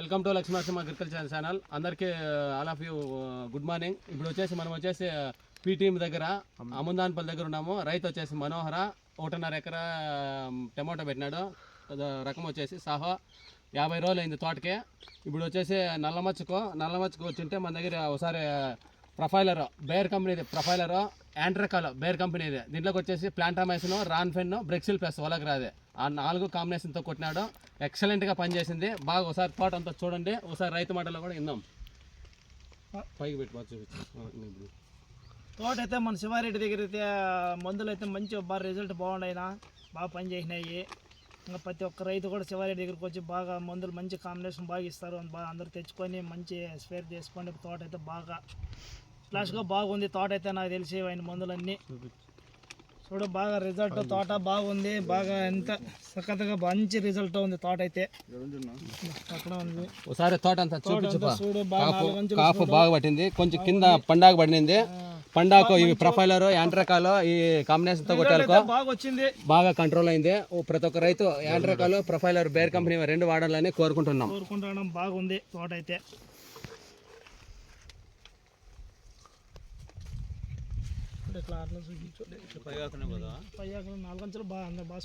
Welcome to Lakshminarasimha agriculture channel. అందరికీ all of you good morning. ఇప్పుడు వచ్చేసి మనం వచ్చేసి పీ టీమ్ దగ్గర అముందాన్పల్లి దగ్గర ఉన్నాము. రైతు వచ్చేసి మనోహర ఒకటిన్నర ఎకరా టమాటో పెట్టినాడు. రకం వచ్చేసి సాహో. యాభై రోజులు అయింది తోటకి. ఇప్పుడు వచ్చేసి నల్లమచ్చకు నల్లమచ్చకు వచ్చింటే మన దగ్గర ఒకసారి ప్రొఫైలర్ బేర్ కంపెనీది ప్రొఫైలర్ యాండ్రకాలో బేర్ కంపెనీది దీంట్లోకి వచ్చేసి ప్లాంటామైసిన్ రాన్ఫెన్ బ్రెక్సిల్ ప్లస్ ఒలగ్రాది ఆ నాలుగు కాంబినేషన్తో కొట్టినాడు. ఎక్సలెంట్గా పనిచేసింది. బాగా ఒకసారి తోట అంతా చూడండి. ఒకసారి రైతు మాటలో కూడా విందాం. పైకి పెట్టి చూపించు. తోట అయితే మన శివారెడ్డి దగ్గర అయితే మందులు అయితే మంచి బాగా రిజల్ట్ బాగున్నాయినా బాగా పనిచేసినాయి. ఇంకా ప్రతి ఒక్క రైతు కూడా శివారెడ్డి దగ్గరికి వచ్చి బాగా మందులు మంచి కాంబినేషన్ బాగా ఇస్తారు. బాగా అందరూ తెచ్చుకొని మంచి స్పేర్ చేసుకోండి. తోట అయితే బాగా ఫ్లాష్గా బాగుంది. తోట అయితే నాకు తెలిసి ఆయన మందులన్నీ. చూడు బాగా రిజల్ట్ తోట బాగుంది. బాగా ఎంత సఖత్గా మంచి రిజల్ట్ ఉంది తోట అయితే. అక్కడ ఉంది. ఒకసారి తోట అంతా చూడు బాగా కాపు బాగా పట్టింది. కొంచెం కింద పండాకు పడినింది పండాకు ఇవి ప్రొఫైలర్ యాంట్రకాలు ఈ కాంబినేషన్తో కొట్టాలకు బాగా వచ్చింది. బాగా కంట్రోల్ అయింది. ప్రతి ఒక్క రైతు యాంట్రకాలు ప్రొఫైలర్ బేర్ కంపెనీ రెండు వాడాలని కోరుకుంటున్నాం. కోరుకుంటాడం బాగుంది తోట అయితే. ఇట్లా అట్లా చూపించు. పై ఆకులు నాలుగు అంచెలు బాగా అందరు బాగా